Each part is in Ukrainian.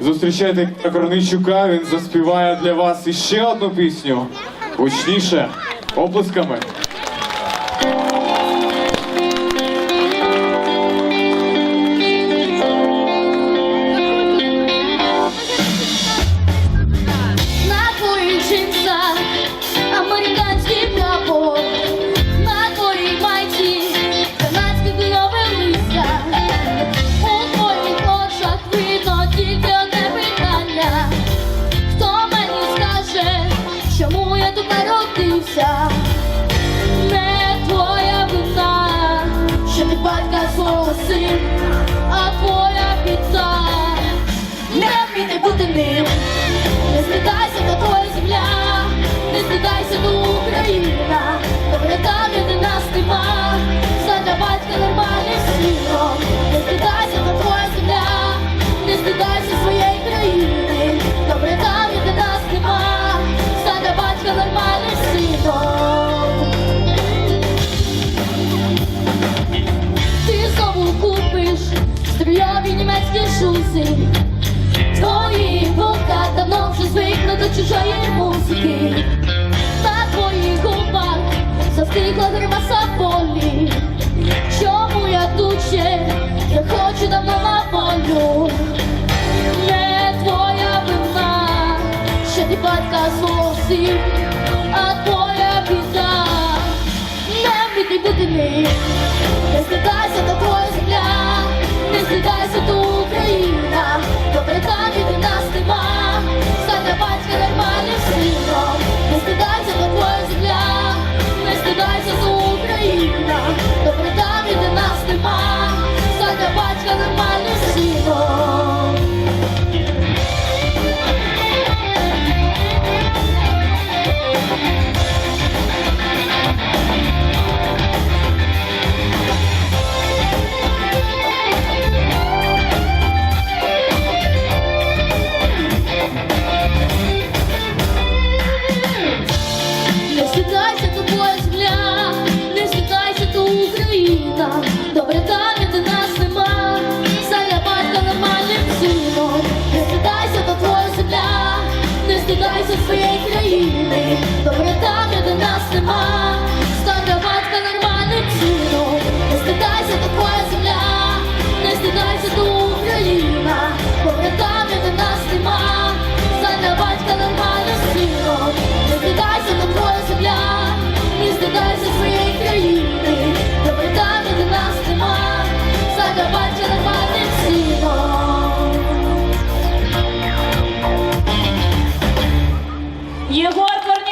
Зустрічайте Корничука, він заспіває для вас іще одну пісню. Гучніше, оплесками. дусі, твої бока давно вже звикли до чужої музики, на твоїх губах застигла гримаса болі. Чому я тут ще? Я хочу давно на волю. Не твоя вина, що ти батька зовсім, а твоя біда не бути не. Не злітайся до твоя земля, не злітайся до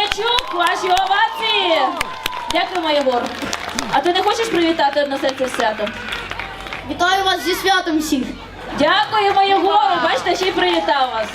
Ткачук, ваші овації. моє Єгор. А ти не хочеш привітати односельців серце святом? Вітаю вас зі святом всіх. моє Єгору. Бачите, ще й привітав вас.